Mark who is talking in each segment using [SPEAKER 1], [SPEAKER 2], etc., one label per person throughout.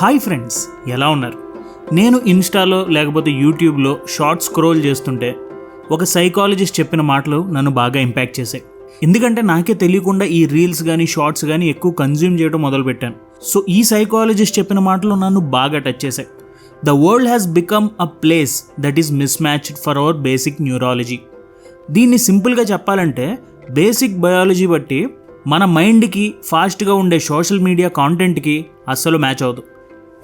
[SPEAKER 1] Hi friends ఎలా ఉన్నారు? నేను ఇన్స్టాలో లేకపోతే యూట్యూబ్లో షార్ట్స్ స్క్రోల్ చేస్తుంటే ఒక సైకాలజిస్ట్ చెప్పిన మాటలు నన్ను బాగా ఇంపాక్ట్ చేశాయి. ఎందుకంటే నాకే తెలియకుండా ఈ రీల్స్ కానీ షార్ట్స్ కానీ ఎక్కువ కన్జ్యూమ్ చేయడం మొదలుపెట్టాను. సో ఈ సైకాలజిస్ట్ చెప్పిన మాటలు నన్ను బాగా టచ్ చేశాయి. The world has become a place that is mismatched for our basic neurology. దీన్ని సింపుల్గా చెప్పాలంటే బేసిక్ బయాలజీ బట్టి మన మైండ్కి ఫాస్ట్గా ఉండే సోషల్ మీడియా కాంటెంట్కి అస్సలు మ్యాచ్ అవ్వదు.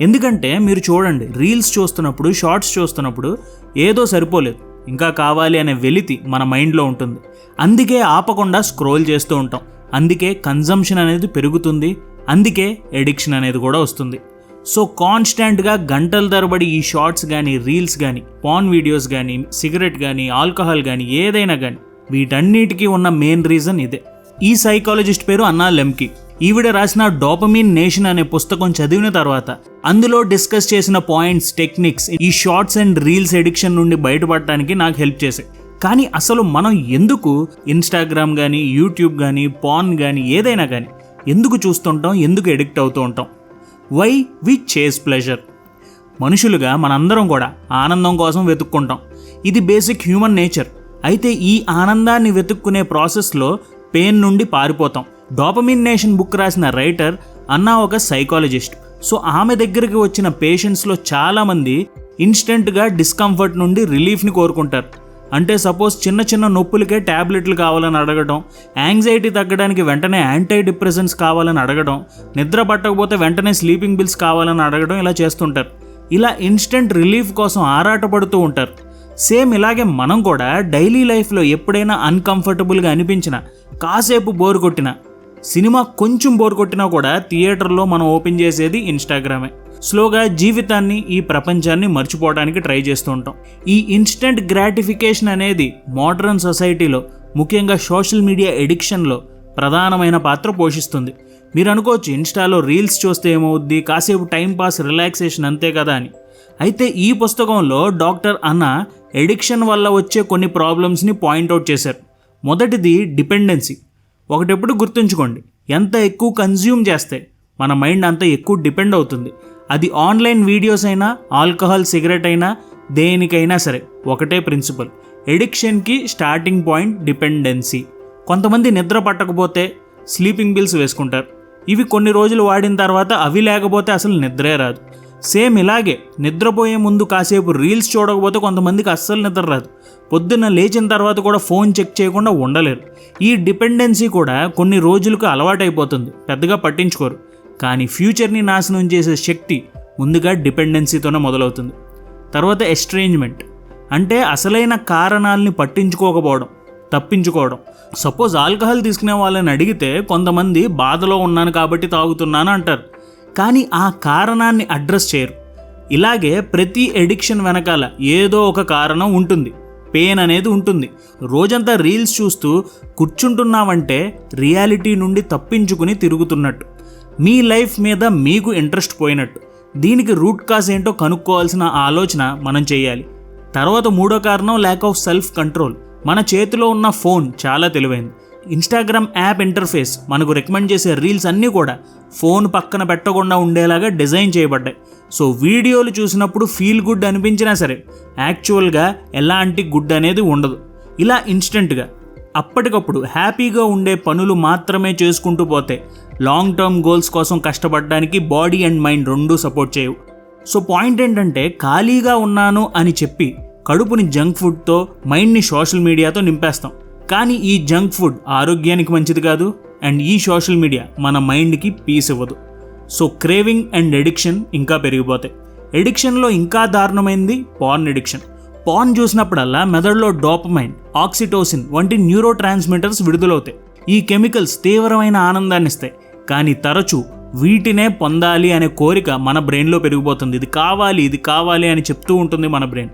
[SPEAKER 1] ఎందుకంటే మీరు చూడండి రీల్స్ చూస్తున్నప్పుడు షార్ట్స్ చూస్తున్నప్పుడు ఏదో సరిపోలేదు. ఇంకా కావాలి అనే వెలితి మన మైండ్లో ఉంటుంది. అందుకే ఆపకుండా స్క్రోల్ చేస్తూ ఉంటాం. అందుకే కన్జంప్షన్ అనేది పెరుగుతుంది. అందుకే ఎడిక్షన్ అనేది కూడా వస్తుంది. సో కాన్స్టాంట్గా గంటల తరబడి ఈ షార్ట్స్ కానీ రీల్స్ కానీ పాన్ వీడియోస్ కానీ సిగరెట్ కానీ ఆల్కహాల్ కానీ ఏదైనా కానీ వీటన్నిటికీ ఉన్న మెయిన్ రీజన్ ఇదే. ఈ సైకాలజిస్ట్ పేరు అన్నా లెమ్కి ఈవిడ రాసిన డోపమిన్ నేషన్ అనే పుస్తకం చదివిన తర్వాత అందులో డిస్కస్ చేసిన పాయింట్స్ టెక్నిక్స్ ఈ షార్ట్స్ అండ్ రీల్స్ ఎడిక్షన్ నుండి బయటపడటానికి నాకు హెల్ప్ చేశాయి. కానీ అసలు మనం ఎందుకు ఇన్స్టాగ్రామ్ కానీ యూట్యూబ్ కానీ పాన్ కానీ ఏదైనా కానీ ఎందుకు చూస్తుంటాం ఎందుకు ఎడిక్ట్ అవుతూ ఉంటాం? వై వి చేస్ ప్లెజర్. మనుషులుగా మనందరం కూడా ఆనందం కోసం వెతుక్కుంటాం. ఇది బేసిక్ హ్యూమన్ నేచర్. అయితే ఈ ఆనందాన్ని వెతుక్కునే ప్రాసెస్లో పెయిన్ నుండి పారిపోతాం. డోపమిన్ నేషన్ బుక్ రాసిన రైటర్ అన్న ఒక సైకాలజిస్ట్ సో ఆమె దగ్గరికి వచ్చిన పేషెంట్స్లో చాలామంది ఇన్స్టెంట్గా డిస్కంఫర్ట్ నుండి రిలీఫ్ని కోరుకుంటారు. అంటే సపోజ్ చిన్న చిన్న నొప్పులకే ట్యాబ్లెట్లు కావాలని అడగడం యాంగ్జైటీ తగ్గడానికి వెంటనే యాంటీ డిప్రెసెంట్స్ కావాలని అడగడం నిద్ర పట్టకపోతే వెంటనే స్లీపింగ్ బిల్స్ కావాలని అడగడం ఇలా చేస్తుంటారు. ఇలా ఇన్స్టెంట్ రిలీఫ్ కోసం ఆరాటపడుతూ ఉంటారు. సేమ్ ఇలాగే మనం కూడా డైలీ లైఫ్లో ఎప్పుడైనా అన్కంఫర్టబుల్గా అనిపించినా కాసేపు బోర్ కొట్టినా సినిమా కొంచెం బోర్ కొట్టినా కూడా థియేటర్లో మనం ఓపెన్ చేసేది ఇన్స్టాగ్రామే. స్లోగా జీవితాన్ని ఈ ప్రపంచాన్ని మర్చిపోవడానికి ట్రై చేస్తూ ఉంటాం. ఈ ఇన్స్టెంట్ గ్రాటిఫికేషన్ అనేది మోడర్న్ సొసైటీలో ముఖ్యంగా సోషల్ మీడియా ఎడిక్షన్లో ప్రధానమైన పాత్ర పోషిస్తుంది. మీరు అనుకోవచ్చు ఇన్స్టాలో రీల్స్ చూస్తే ఏమవుద్ది కాసేపు టైంపాస్ రిలాక్సేషన్ అంతే కదా అని. అయితే ఈ పుస్తకంలో డాక్టర్ అన్న ఎడిక్షన్ వల్ల వచ్చే కొన్ని ప్రాబ్లమ్స్ని పాయింట్అవుట్ చేశారు. మొదటిది డిపెండెన్సీ. ఒకటెప్పుడు గుర్తుంచుకోండి ఎంత ఎక్కువ కన్జ్యూమ్ చేస్తే మన మైండ్ అంత ఎక్కువ డిపెండ్ అవుతుంది. అది ఆన్లైన్ వీడియోస్ అయినా ఆల్కహాల్ సిగరెట్ అయినా దేనికైనా సరే ఒకటే ప్రిన్సిపల్ ఎడిక్షన్కి స్టార్టింగ్ పాయింట్ డిపెండెన్సీ కొంతమంది నిద్ర పట్టకపోతే స్లీపింగ్ బిల్స్ వేసుకుంటారు. ఇవి కొన్ని రోజులు వాడిన తర్వాత అవి లేకపోతే అసలు నిద్రే రాదు. సేమ్ ఇలాగే నిద్రపోయే ముందు కాసేపు రీల్స్ చూడకపోతే కొంతమందికి అస్సలు నిద్ర రాదు. పొద్దున్న లేచిన తర్వాత కూడా ఫోన్ చెక్ చేయకుండా ఉండలేరు. ఈ డిపెండెన్సీ కూడా కొన్ని రోజులకు అలవాటైపోతుంది. పెద్దగా పట్టించుకోరు. కానీ ఫ్యూచర్ని నాశనం చేసే శక్తి ముందుగా డిపెండెన్సీతోనే మొదలవుతుంది. తర్వాత ఎస్ట్రేంజ్మెంట్. అంటే అసలైన కారణాలని పట్టించుకోకపోవడం తప్పించుకోవడం. సపోజ్ ఆల్కహాల్ తీసుకునే వాళ్ళని అడిగితే కొంతమంది బాధలో ఉన్నాను కాబట్టి తాగుతున్నాను అంటారు. కానీ ఆ కారణాన్ని అడ్రస్ చేయరు. ఇలాగే ప్రతి ఎడిక్షన్ వెనకాల ఏదో ఒక కారణం ఉంటుంది. పెయిన్ అనేది ఉంటుంది. రోజంతా రీల్స్ చూస్తూ కూర్చుంటున్నామంటే రియాలిటీ నుండి తప్పించుకుని తిరుగుతున్నట్టు. మీ లైఫ్ మీద మీకు ఇంట్రెస్ట్ పోయినట్టు. దీనికి రూట్ కాజ్ ఏంటో కనుక్కోవాల్సిన ఆలోచన మనం చేయాలి. తర్వాత మూడో కారణం ల్యాక్ ఆఫ్ సెల్ఫ్ కంట్రోల్ మన చేతిలో ఉన్న ఫోన్ చాలా తెలివైంది. ఇన్స్టాగ్రామ్ యాప్ ఇంటర్ఫేస్ మనకు రికమెండ్ చేసే రీల్స్ అన్నీ కూడా ఫోన్ పక్కన పెట్టకుండా ఉండేలాగా డిజైన్ చేయబడ్డాయి. సో వీడియోలు చూసినప్పుడు ఫీల్ గుడ్ అనిపించినా సరే యాక్చువల్గా ఎలాంటి గుడ్ అనేది ఉండదు. ఇలా ఇన్స్టెంట్గా అప్పటికప్పుడు హ్యాపీగా ఉండే పనులు మాత్రమే చేసుకుంటూ పోతే లాంగ్ టర్మ్ గోల్స్ కోసం కష్టపడడానికి బాడీ అండ్ మైండ్ రెండూ సపోర్ట్ చేయవు. సో పాయింట్ ఏంటంటే ఖాళీగా ఉన్నాను అని చెప్పి కడుపుని జంక్ ఫుడ్తో మైండ్ని సోషల్ మీడియాతో నింపేస్తాం. కానీ ఈ జంక్ ఫుడ్ ఆరోగ్యానికి మంచిది కాదు అండ్ ఈ సోషల్ మీడియా మన మైండ్కి పీస్ ఇవ్వదు. సో క్రేవింగ్ అండ్ ఎడిక్షన్ ఇంకా పెరిగిపోతాయి. ఎడిక్షన్లో ఇంకా దారుణమైంది పార్న్ ఎడిక్షన్. పార్న్ చూసినప్పుడల్లా మెదడులో డోపమైన్ ఆక్సిటోసిన్ వంటి న్యూరో ట్రాన్స్మిటర్స్ విడుదలవుతాయి. ఈ కెమికల్స్ తీవ్రమైన ఆనందాన్ని ఇస్తాయి. కానీ తరచూ వీటినే పొందాలి అనే కోరిక మన బ్రెయిన్లో పెరిగిపోతుంది. ఇది కావాలి ఇది కావాలి అని చెప్తూ ఉంటుంది మన బ్రెయిన్.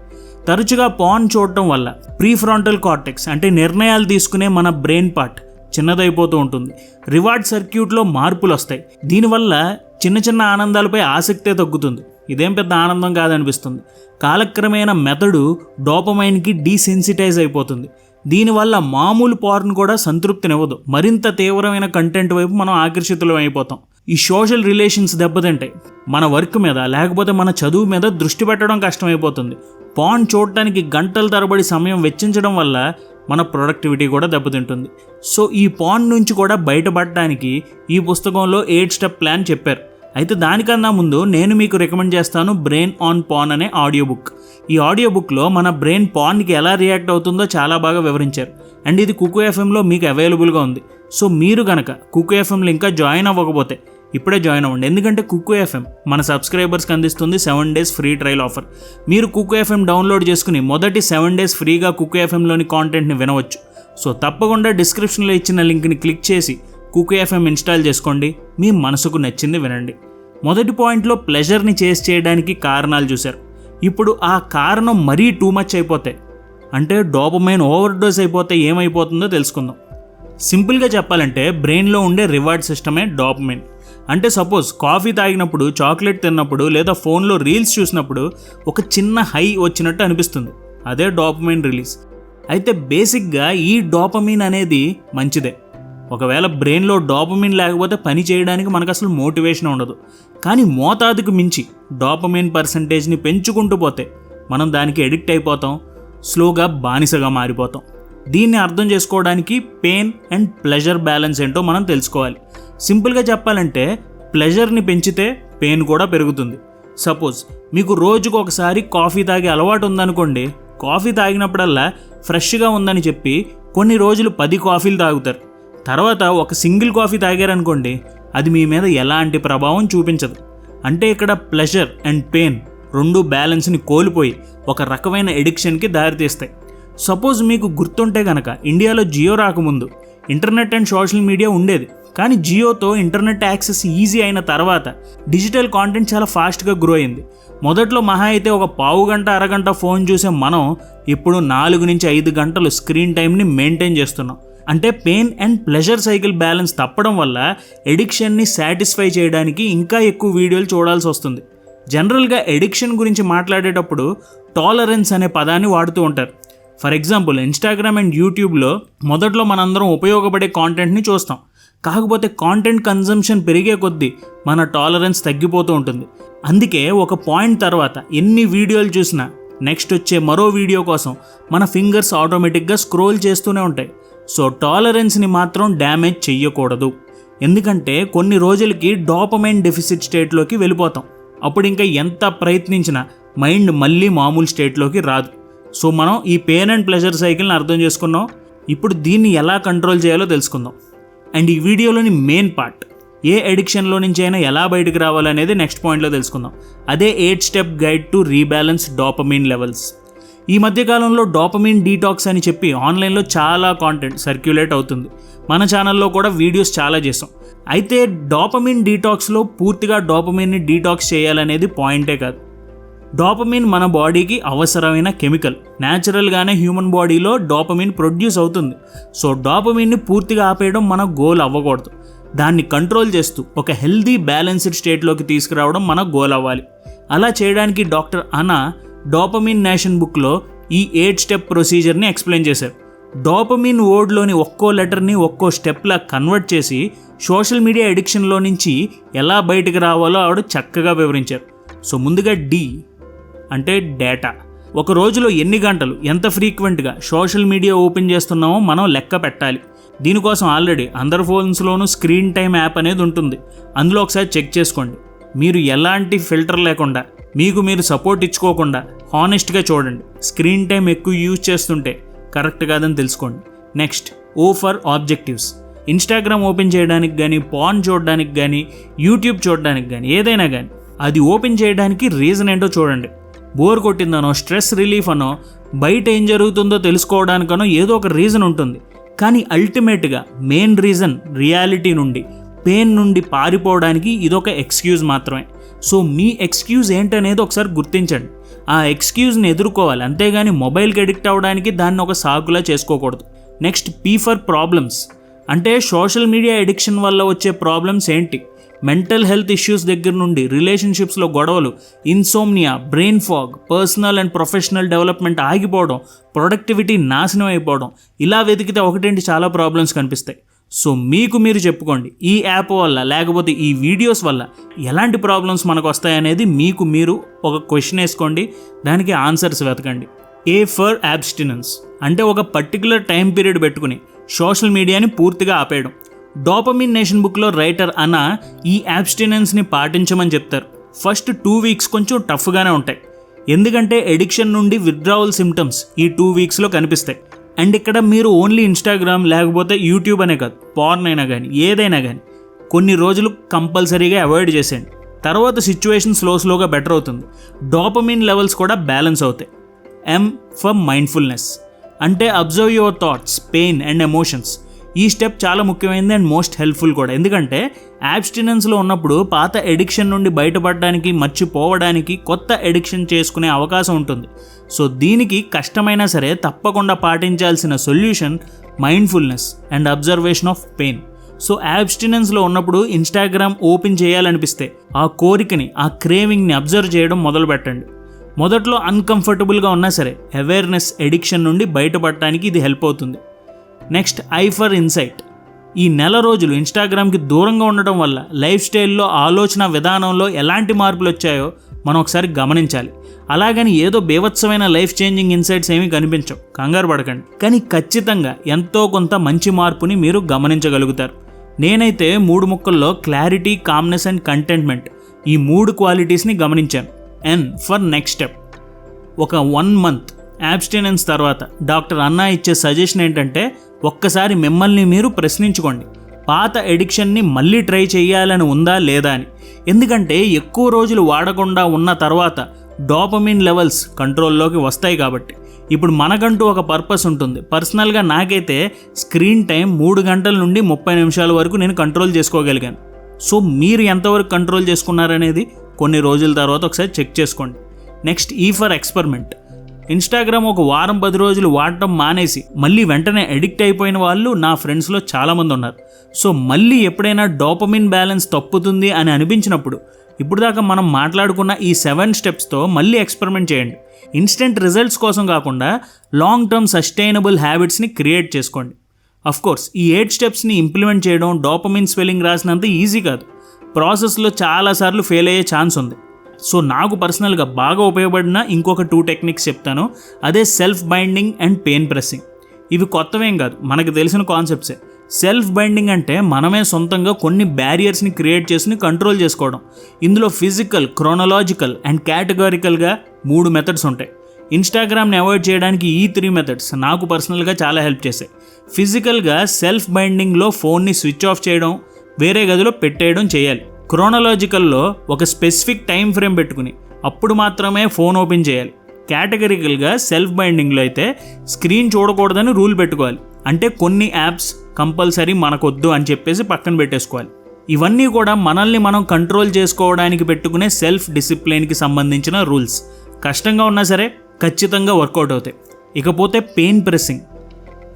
[SPEAKER 1] తరచుగా పాన్ చూడటం వల్ల ప్రీఫ్రాంటల్ కార్టెక్స్ అంటే నిర్ణయాలు తీసుకునే మన బ్రెయిన్ పార్ట్ చిన్నదైపోతూ ఉంటుంది. రివార్డ్ సర్క్యూట్లో మార్పులు వస్తాయి దీనివల్ల చిన్న చిన్న ఆనందాలపై ఆసక్తే తగ్గుతుంది. ఇదేం పెద్ద ఆనందం కాదనిపిస్తుంది. కాలక్రమేణా మెదడు డోపమైన్కి డీసెన్సిటైజ్ అయిపోతుంది. దీనివల్ల మామూలు పార్న్ కూడా సంతృప్తినివ్వదు. మరింత తీవ్రమైన కంటెంట్ వైపు మనం ఆకర్షితులం అయిపోతాం. ఈ సోషల్ రిలేషన్స్ దెబ్బతింటాయి. మన వర్క్ మీద లేకపోతే మన చదువు మీద దృష్టి పెట్టడం కష్టమైపోతుంది. పాన్ చూడటానికి గంటల తరబడి సమయం వెచ్చించడం వల్ల మన ప్రొడక్టివిటీ కూడా దెబ్బతింటుంది. సో ఈ పాన్ నుంచి కూడా బయటపడటానికి ఈ పుస్తకంలో ఎయిట్ స్టెప్ ప్లాన్ చెప్పారు. అయితే దానికన్నా ముందు నేను మీకు రికమెండ్ చేస్తాను బ్రెయిన్ ఆన్ పాన్ అనే ఆడియో బుక్ ఈ ఆడియో బుక్లో మన బ్రెయిన్ పాన్కి ఎలా రియాక్ట్ అవుతుందో చాలా బాగా వివరించారు. అండ్ ఇది కుకు ఎఫ్ఎంలో మీకు అవైలబుల్గా ఉంది. సో మీరు కనుక కుకు ఎఫ్ఎంలో ఇంకా జాయిన్ అవ్వకపోతే ఇప్పుడే జాయిన్ అవ్వండి. ఎందుకంటే కుక్కు ఎఫ్ఎం మన సబ్స్క్రైబర్స్కి అందిస్తుంది seven days free trial offer. మీరు కుక్కు ఎఫ్ఎం డౌన్లోడ్ చేసుకుని మొదటి సెవెన్ డేస్ ఫ్రీగా కుక్కు ఎఫ్ఎంలోని కాంటెంట్ని వినవచ్చు. సో తప్పకుండా డిస్క్రిప్షన్లో ఇచ్చిన లింక్ని క్లిక్ చేసి కుక్కు ఎఫ్ఎం ఇన్స్టాల్ చేసుకోండి. మీ మనసుకు నచ్చింది వినండి. మొదటి పాయింట్లో ప్లెజర్ని చేస్ చేయడానికి కారణాలు చూశారు. ఇప్పుడు ఆ కారణం మరీ టూ మచ్ అయిపోతే అంటే డోపమైన్ ఓవర్ డోస్ అయిపోతే ఏమైపోతుందో తెలుసుకుందాం. సింపుల్గా చెప్పాలంటే బ్రెయిన్లో ఉండే రివార్డ్ సిస్టమే డోపమైన్ అంటే సపోజ్ కాఫీ తాగినప్పుడు చాక్లెట్ తిన్నప్పుడు లేదా ఫోన్లో రీల్స్ చూసినప్పుడు ఒక చిన్న హై వచ్చినట్టు అనిపిస్తుంది. అదే డాపమైన్ రిలీజ్ అయితే బేసిక్గా ఈ డోపమిన్ అనేది మంచిదే. ఒకవేళ బ్రెయిన్లో డోపమిన్ లేకపోతే పని చేయడానికి మనకు అసలు మోటివేషన్ ఉండదు. కానీ మోతాదుకు మించి డాపమీన్ పర్సంటేజ్ని పెంచుకుంటూ పోతే మనం దానికి ఎడిక్ట్ అయిపోతాం స్లోగా బానిసగా మారిపోతాం. దీన్ని అర్థం చేసుకోవడానికి పెయిన్ అండ్ ప్లెజర్ బ్యాలెన్స్ ఏంటో మనం తెలుసుకోవాలి. సింపుల్గా చెప్పాలంటే ప్లెజర్ని పెంచితే పెయిన్ కూడా పెరుగుతుంది. సపోజ్ మీకు రోజుకు ఒకసారి కాఫీ తాగే అలవాటు ఉందనుకోండి కాఫీ తాగినప్పుడల్లా ఫ్రెష్గా ఉందని చెప్పి కొన్ని రోజులు పది కాఫీలు తాగుతారు. తర్వాత ఒక సింగిల్ కాఫీ తాగారనుకోండి అది మీ మీద ఎలాంటి ప్రభావం చూపించదు. అంటే ఇక్కడ ప్లెజర్ అండ్ పెయిన్ రెండు బ్యాలెన్స్ని కోల్పోయి ఒక రకమైన ఎడిక్షన్కి దారితీస్తాయి. సపోజ్ మీకు గుర్తుంటే గనక ఇండియాలో జియో రాకముందు ఇంటర్నెట్ అండ్ సోషల్ మీడియా ఉండేది. కానీ జియోతో ఇంటర్నెట్ యాక్సెస్ ఈజీ అయిన తర్వాత డిజిటల్ కాంటెంట్ చాలా ఫాస్ట్గా గ్రో అయింది. మొదట్లో మహా అయితే ఒక పావు గంట అరగంట ఫోన్ చూసే మనం ఇప్పుడు నాలుగు నుంచి ఐదు గంటలు స్క్రీన్ టైంని మెయింటైన్ చేస్తున్నాం. అంటే pain and pleasure cycle balance తప్పడం వల్ల ఎడిక్షన్ని సాటిస్ఫై చేయడానికి ఇంకా ఎక్కువ వీడియోలు చూడాల్సి వస్తుంది. జనరల్గా ఎడిక్షన్ గురించి మాట్లాడేటప్పుడు టాలరెన్స్ అనే పదాన్ని వాడుతూ ఉంటారు. ఫర్ ఎగ్జాంపుల్ ఇన్స్టాగ్రామ్ అండ్ యూట్యూబ్లో మొదట్లో మనందరం ఉపయోగపడే కాంటెంట్ని చూస్తాం. కాకపోతే కాంటెంట్ కన్జంప్షన్ పెరిగే కొద్దీ మన టాలరెన్స్ తగ్గిపోతూ ఉంటుంది. అందుకే ఒక పాయింట్ తర్వాత ఎన్ని వీడియోలు చూసినా నెక్స్ట్ వచ్చే మరో వీడియో కోసం మన ఫింగర్స్ ఆటోమేటిక్గా స్క్రోల్ చేస్తూనే ఉంటాయి. సో టాలరెన్స్ని మాత్రం డ్యామేజ్ చెయ్యకూడదు. ఎందుకంటే కొన్ని రోజులకి డాపమైన్ డెఫిసిట్ స్టేట్లోకి వెళ్ళిపోతాం. అప్పుడు ఇంకా ఎంత ప్రయత్నించినా మైండ్ మళ్ళీ మామూలు స్టేట్లోకి రాదు. సో మనం ఈ పెయిన్ అండ్ ప్లెజర్ సైకిల్ని అర్థం చేసుకున్నాం. ఇప్పుడు దీన్ని ఎలా కంట్రోల్ చేయాలో తెలుసుకుందాం. అండ్ ఈ వీడియోలోని మెయిన్ పార్ట్ ఏ ఎడిక్షన్లో నుంచి అయినా ఎలా బయటకు రావాలనేది నెక్స్ట్ పాయింట్లో తెలుసుకుందాం. అదే eight step guide to rebalance dopamine levels ఈ మధ్యకాలంలో డాపమిన్ డీటాక్స్ అని చెప్పి ఆన్లైన్లో చాలా కాంటెంట్ సర్క్యులేట్ అవుతుంది. మన ఛానల్లో కూడా వీడియోస్ చాలా చేసాం. అయితే డాపమిన్ డీటాక్స్లో పూర్తిగా డాపమిన్ని డీటాక్స్ చేయాలనేది పాయింటే కాదు. డాపమిన్ మన బాడీకి అవసరమైన కెమికల్. న్యాచురల్గానే హ్యూమన్ బాడీలో డోపమిన్ ప్రొడ్యూస్ అవుతుంది. సో డాపమిన్ని పూర్తిగా ఆపేయడం మన గోల్ అవ్వకూడదు. దాన్ని కంట్రోల్ చేస్తూ ఒక హెల్దీ బ్యాలెన్స్డ్ స్టేట్లోకి తీసుకురావడం మన గోల్ అవ్వాలి. అలా చేయడానికి డాక్టర్ అనా డాపమిన్ నేషన్ బుక్లో ఈ ఎయిట్ స్టెప్ ప్రొసీజర్ని ఎక్స్ప్లెయిన్ చేశారు. డాపమిన్ ఓడ్లోని ఒక్కో లెటర్ని ఒక్కో స్టెప్లా కన్వర్ట్ చేసి సోషల్ మీడియా ఎడిక్షన్లో నుంచి ఎలా బయటకు రావాలో ఆవిడ చక్కగా వివరించారు. సో ముందుగా డి అంటే డేటా. ఒక రోజులో ఎన్ని గంటలు ఎంత ఫ్రీక్వెంట్గా సోషల్ మీడియా ఓపెన్ చేస్తున్నామో మనం లెక్క పెట్టాలి. దీనికోసం ఆల్రెడీ అందరి ఫోన్స్లోనూ స్క్రీన్ టైం యాప్ అనేది ఉంటుంది. అందులో ఒకసారి చెక్ చేసుకోండి. మీరు ఎలాంటి ఫిల్టర్ లేకుండా మీకు మీరు సపోర్ట్ ఇచ్చుకోకుండా హానెస్ట్గా చూడండి. స్క్రీన్ టైం ఎక్కువ యూజ్ చేస్తుంటే కరెక్ట్ కాదని తెలుసుకోండి. Next O for objectives. Instagram open చేయడానికి కానీ పాన్ చూడడానికి కానీ యూట్యూబ్ చూడడానికి కానీ ఏదైనా కానీ అది ఓపెన్ చేయడానికి రీజన్ ఏంటో చూడండి. బోర్ కొట్టిందనో స్ట్రెస్ రిలీఫ్ అనో బయట ఏం జరుగుతుందో తెలుసుకోవడానికనో ఏదో ఒక రీజన్ ఉంటుంది. కానీ అల్టిమేట్గా మెయిన్ రీజన్ రియాలిటీ నుండి పెయిన్ నుండి పారిపోవడానికి ఇదొక ఎక్స్క్యూజ్ మాత్రమే. సో మీ ఎక్స్క్యూజ్ ఏంటనేది ఒకసారి గుర్తించండి. ఆ ఎక్స్క్యూజ్ని ఎదుర్కోవాలి. అంతేగాని మొబైల్కి అడిక్ట్ అవ్వడానికి దాన్ని ఒక సాకులా చేసుకోకూడదు. నెక్స్ట్ పీ ఫర్ ప్రాబ్లమ్స్ అంటే సోషల్ మీడియా ఎడిక్షన్ వల్ల వచ్చే ప్రాబ్లమ్స్ ఏంటి? మెంటల్ హెల్త్ ఇష్యూస్ దగ్గర నుండి రిలేషన్షిప్స్లో గొడవలు insomnia brain fog personal and professional development ఆగిపోవడం ప్రొడక్టివిటీ నాశనం అయిపోవడం ఇలా వెతికితే ఒకటేంటి చాలా ప్రాబ్లమ్స్ కనిపిస్తాయి. సో మీకు మీరు చెప్పుకోండి ఈ యాప్ వల్ల లేకపోతే ఈ వీడియోస్ వల్ల ఎలాంటి ప్రాబ్లమ్స్ మనకు వస్తాయనేది మీకు మీరు ఒక క్వశ్చన్ వేసుకోండి దానికి ఆన్సర్స్ వెతకండి. ఏ ఫర్ యాబ్స్టినెన్స్ అంటే ఒక పర్టికులర్ టైం పీరియడ్ పెట్టుకుని సోషల్ మీడియాని పూర్తిగా ఆపేయడం. డోపమిన్ నేషన్ బుక్లో రైటర్ అన్న ఈ యాబ్స్టినెన్స్ని పాటించమని చెప్తారు. ఫస్ట్ టూ వీక్స్ కొంచెం టఫ్గానే ఉంటాయి. ఎందుకంటే ఎడిక్షన్ నుండి విత్డ్రావల్ సిమ్టమ్స్ ఈ టూ వీక్స్లో కనిపిస్తాయి. అండ్ ఇక్కడ మీరు ఓన్లీ ఇన్స్టాగ్రామ్ లేకపోతే యూట్యూబ్ అనే కాదు పార్న్ అయినా కానీ ఏదైనా కానీ కొన్ని రోజులు కంపల్సరీగా అవాయిడ్ చేసేయండి. తర్వాత సిచ్యువేషన్ స్లో స్లోగా బెటర్ అవుతుంది. డోపమిన్ లెవెల్స్ కూడా బ్యాలెన్స్ అవుతాయి. ఎం ఫర్ మైండ్ఫుల్నెస్ అంటే observe your thoughts pain and emotions ఈ స్టెప్ చాలా ముఖ్యమైనది అండ్ మోస్ట్ హెల్ప్ఫుల్ కూడా. ఎందుకంటే యాబ్స్టినెన్స్లో ఉన్నప్పుడు పాత ఎడిక్షన్ నుండి బయటపడడానికి మర్చిపోవడానికి కొత్త ఎడిక్షన్ చేసుకునే అవకాశం ఉంటుంది. సో దీనికి కష్టమైనా సరే తప్పకుండా పాటించాల్సిన solution mindfulness and observation of pain so యాబ్స్టినెన్స్లో ఉన్నప్పుడు ఇన్స్టాగ్రామ్ ఓపెన్ చేయాలనిపిస్తే ఆ కోరికని ఆ క్రేవింగ్ని అబ్జర్వ్ చేయడం మొదలు పెట్టండి. మొదట్లో అన్కంఫర్టబుల్గా ఉన్నా సరే అవేర్నెస్ ఎడిక్షన్ నుండి బయటపడటానికి ఇది హెల్ప్ అవుతుంది. Next I for insight. ఈ నెల రోజులు ఇన్స్టాగ్రామ్కి దూరంగా ఉండటం వల్ల లైఫ్ స్టైల్లో ఆలోచన విధానంలో ఎలాంటి మార్పులు వచ్చాయో మనం ఒకసారి గమనించాలి. అలాగని ఏదో బీభత్సమైన లైఫ్ చేంజింగ్ ఇన్సైట్స్ ఏమీ కనిపించవు. కంగారు పడకండి. కానీ ఖచ్చితంగా ఎంతో కొంత మంచి మార్పుని మీరు గమనించగలుగుతారు. నేనైతే మూడు ముక్కల్లో క్లారిటీ కామ్నెస్ అండ్ కంటెంట్మెంట్ ఈ మూడు క్వాలిటీస్ని గమనించాను. N for next step. ఒక వన్ మంత్ యాబ్స్టినెన్స్ తర్వాత డాక్టర్ అన్నా ఇచ్చే సజెషన్ ఏంటంటే ఒక్కసారి మిమ్మల్ని మీరు ప్రశ్నించుకోండి. పాత ఎడిక్షన్ని మళ్ళీ ట్రై చేయాలని ఉందా లేదా అని. ఎందుకంటే ఎక్కువ రోజులు వాడకుండా ఉన్న తర్వాత డోపమిన్ లెవెల్స్ కంట్రోల్లోకి వస్తాయి కాబట్టి. ఇప్పుడు మనకంటూ ఒక పర్పస్ ఉంటుంది. పర్సనల్గా నాకైతే స్క్రీన్ టైం మూడు గంటల నుండి ముప్పై నిమిషాల వరకు నేను కంట్రోల్ చేసుకోగలిగాను. సో మీరు ఎంతవరకు కంట్రోల్ చేసుకున్నారనేది కొన్ని రోజుల తర్వాత ఒకసారి చెక్ చేసుకోండి. నెక్స్ట్ ఈ ఫర్ ఎక్స్పెరిమెంట్. ఇన్స్టాగ్రామ్ ఒక వారం పది రోజులు వాడటం మానేసి మళ్ళీ వెంటనే అడిక్ట్ అయిపోయిన వాళ్ళు నా ఫ్రెండ్స్లో చాలామంది ఉన్నారు. సో మళ్ళీ ఎప్పుడైనా డోపమిన్ బ్యాలెన్స్ తప్పుతుంది అని అనిపించినప్పుడు ఇప్పుడు దాకా మనం మాట్లాడుకున్న ఈ సెవెన్ స్టెప్స్తో మళ్ళీ ఎక్స్పెరిమెంట్ చేయండి. ఇన్స్టెంట్ రిజల్ట్స్ కోసం కాకుండా లాంగ్ టర్మ్ సస్టైనబుల్ హ్యాబిట్స్ని క్రియేట్ చేసుకోండి. అఫ్ కోర్స్ ఈ ఎయిట్ స్టెప్స్ని ఇంప్లిమెంట్ చేయడం డోపమిన్ స్వెల్లింగ్ రాసినంత ఈజీ కాదు. ప్రాసెస్లో చాలాసార్లు ఫెయిల్ అయ్యే ఛాన్స్ ఉంది. సో నాకు పర్సనల్గా బాగా ఉపయోగపడిన ఇంకొక టూ టెక్నిక్స్ చెప్తాను. అదే self binding and pain pressing ఇవి కొత్తవేం కాదు మనకు తెలిసిన కాన్సెప్ట్సే సెల్ఫ్ బైండింగ్ అంటే మనమే సొంతంగా కొన్ని బ్యారియర్స్ని క్రియేట్ చేసుకుని కంట్రోల్ చేసుకోవడం. ఇందులో ఫిజికల్ క్రోనలాజికల్ అండ్ కేటగారికల్గా మూడు మెథడ్స్ ఉంటాయి. ఇన్స్టాగ్రామ్ని అవాయిడ్ చేయడానికి ఈ త్రీ మెథడ్స్ నాకు పర్సనల్గా చాలా హెల్ప్ చేశాయి. ఫిజికల్గా సెల్ఫ్ బైండింగ్లో ఫోన్ని స్విచ్ ఆఫ్ చేయడం వేరే గదిలో పెట్టేయడం చేయాలి. క్రోనలాజికల్లో ఒక స్పెసిఫిక్ టైం ఫ్రేమ్ పెట్టుకుని అప్పుడు మాత్రమే ఫోన్ ఓపెన్ చేయాలి. కేటగిరికల్గా సెల్ఫ్ బైండింగ్లో అయితే స్క్రీన్ చూడకూడదని రూల్ పెట్టుకోవాలి. అంటే కొన్ని యాప్స్ కంపల్సరీ మనకొద్దు అని చెప్పేసి పక్కన పెట్టేసుకోవాలి. ఇవన్నీ కూడా మనల్ని మనం కంట్రోల్ చేసుకోవడానికి పెట్టుకునే సెల్ఫ్ డిసిప్లిన్కి సంబంధించిన రూల్స్. కష్టంగా ఉన్నా సరే ఖచ్చితంగా వర్కౌట్ అవుతాయి. ఇకపోతే పెయిన్ ప్రెస్సింగ్.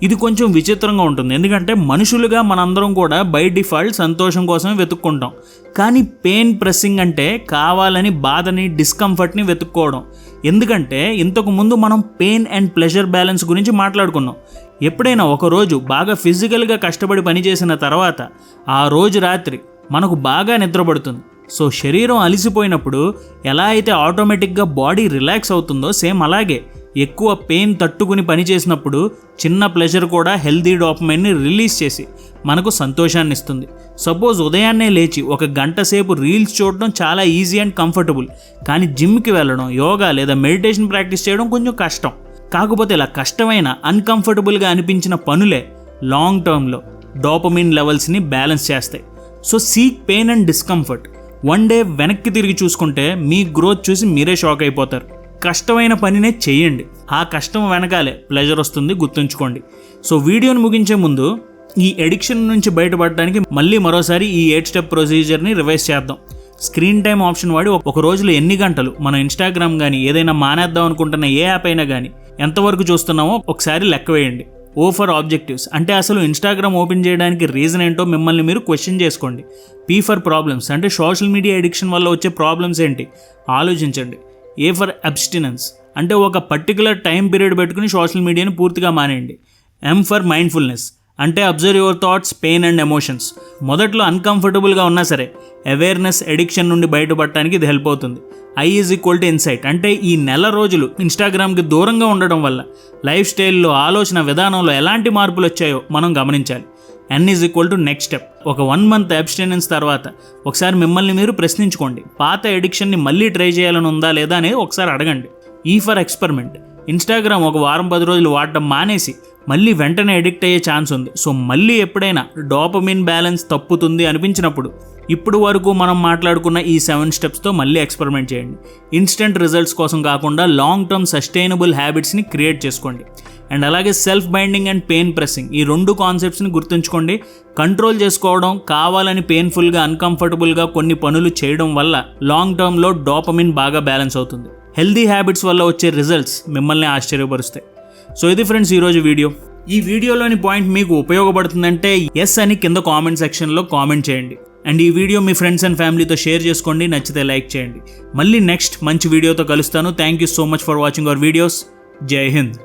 [SPEAKER 1] ఇది కొంచెం విచిత్రంగా ఉంటుంది. ఎందుకంటే మనుషులుగా మనందరం కూడా బై డిఫాల్ట్ సంతోషం కోసమే వెతుక్కుంటాం. కానీ పెయిన్ ప్రెస్సింగ్ అంటే కావాలని బాధని డిస్కంఫర్ట్ని వెతుక్కోవడం. ఎందుకంటే ఇంతకు ముందు మనం పెయిన్ అండ్ ప్లెజర్ బ్యాలెన్స్ గురించి మాట్లాడుకున్నాం. ఎప్పుడైనా ఒక రోజు బాగా ఫిజికల్గా కష్టపడి పనిచేసిన తర్వాత ఆ రోజు రాత్రి మనకు బాగా నిద్రపడుతుంది. సో శరీరం అలిసిపోయినప్పుడు ఎలా అయితే ఆటోమేటిక్గా బాడీ రిలాక్స్ అవుతుందో సేమ్ అలాగే. ఎక్కువ పెయిన్ తట్టుకుని పనిచేసినప్పుడు చిన్న ప్లెజర్ కూడా హెల్దీ డాపమైన్ని రిలీజ్ చేసి మనకు సంతోషాన్ని ఇస్తుంది. సపోజ్ ఉదయాన్నే లేచి ఒక గంట సేపు రీల్స్ చూడడం చాలా ఈజీ అండ్ కంఫర్టబుల్ కానీ జిమ్కి వెళ్ళడం యోగా లేదా మెడిటేషన్ ప్రాక్టీస్ చేయడం కొంచెం కష్టం. కాకపోతే ఇలా కష్టమైన అన్కంఫర్టబుల్గా అనిపించిన పనులే లాంగ్ టర్మ్లో డోపమిన్ లెవెల్స్ని బ్యాలెన్స్ చేస్తాయి. So seek pain and discomfort one day వెనక్కి తిరిగి చూసుకుంటే మీ గ్రోత్ చూసి మీరే షాక్ అయిపోతారు. కష్టమైన పనినే చేయండి. ఆ కష్టం వెనకాలే ప్లెజర్ వస్తుంది గుర్తుంచుకోండి. సో వీడియోని ముగించే ముందు ఈ ఎడిక్షన్ నుంచి బయటపడడానికి మళ్ళీ మరోసారి ఈ ఎయిట్ స్టెప్ ప్రొసీజర్ని రివైజ్ చేద్దాం. స్క్రీన్ టైం ఆప్షన్ వాడి ఒక రోజులో ఎన్ని గంటలు? మనం ఇన్స్టాగ్రామ్ కానీ ఏదైనా మానేద్దాం అనుకుంటున్న ఏ యాప్ అయినా కానీ ఎంతవరకు చూస్తున్నామో ఒకసారి లెక్క వేయండి. ఓ ఫర్ ఆబ్జెక్టివ్స్ అంటే అసలు ఇన్స్టాగ్రామ్ ఓపెన్ చేయడానికి రీజన్ ఏంటో మిమ్మల్ని మీరు క్వశ్చన్ చేసుకోండి. పీ ఫర్ ప్రాబ్లమ్స్ అంటే సోషల్ మీడియా ఎడిక్షన్ వల్ల వచ్చే ప్రాబ్లమ్స్ ఏంటి? ఆలోచించండి. ఏ ఫర్ అబ్స్టినెన్స్ అంటే ఒక పర్టికులర్ టైం పీరియడ్ పెట్టుకుని సోషల్ మీడియాని పూర్తిగా మానేయండి. ఎం ఫర్ మైండ్ఫుల్నెస్ అంటే observe your thoughts pain and emotions మొదట్లో అన్కంఫర్టబుల్గా ఉన్నా సరే అవేర్నెస్ ఎడిక్షన్ నుండి బయటపడటానికి ఇది హెల్ప్ అవుతుంది. I is equal to insight అంటే ఈ నెల రోజులు ఇన్స్టాగ్రామ్కి దూరంగా ఉండడం వల్ల లైఫ్ స్టైల్లో ఆలోచన విధానంలో ఎలాంటి మార్పులు వచ్చాయో మనం గమనించాలి. N is equal to next step ఒక వన్ మంత్ అబ్స్టెనెన్స్ తర్వాత ఒకసారి మిమ్మల్ని మీరు ప్రశ్నించుకోండి. పాత ఎడిక్షన్ని మళ్ళీ ట్రై చేయాలని ఉందా లేదా అనేది ఒకసారి అడగండి. ఈ ఫర్ ఎక్స్పెరిమెంట్ ఇన్స్టాగ్రామ్ ఒక వారం పది రోజులు వాడటం మానేసి మళ్ళీ వెంటనే ఎడిక్ట్ అయ్యే ఛాన్స్ ఉంది. సో మళ్ళీ ఎప్పుడైనా డోపమిన్ బ్యాలెన్స్ తప్పుతుంది అనిపించినప్పుడు ఇప్పుడు వరకు మనం మాట్లాడుకున్న ఈ సెవెన్ స్టెప్స్తో మళ్ళీ ఎక్స్పెరిమెంట్ చేయండి. ఇన్స్టెంట్ రిజల్ట్స్ కోసం కాకుండా లాంగ్ టర్మ్ సస్టైనబుల్ హ్యాబిట్స్ని క్రియేట్ చేసుకోండి. అండ్ అలాగే self binding and pain pressing ఈ రెండు కాన్సెప్ట్స్ని గుర్తుంచుకోండి. కంట్రోల్ చేసుకోవడం కావాలని పెయిన్ఫుల్గా అన్కంఫర్టబుల్గా కొన్ని పనులు చేయడం వల్ల లాంగ్ టర్మ్లో డోపమిన్ బాగా బ్యాలెన్స్ అవుతుంది. హెల్దీ హ్యాబిట్స్ వల్ల వచ్చే రిజల్ట్స్ మిమ్మల్ని ఆశ్చర్యపరుస్తాయి. సో ఇది ఫ్రెండ్స్ ఈరోజు వీడియో. ఈ వీడియోలోని పాయింట్ మీకు ఉపయోగపడుతుందంటే ఎస్ అని కింద కామెంట్ సెక్షన్లో కామెంట్ చేయండి. అండ్ ఈ వీడియో మీ ఫ్రెండ్స్ అండ్ ఫ్యామిలీతో షేర్ చేసుకోండి నచ్చితే లైక్ చేయండి. మళ్ళీ నెక్స్ట్ మంచి వీడియోతో కలుస్తాను. Thank you so much for watching our videos జై హింద్.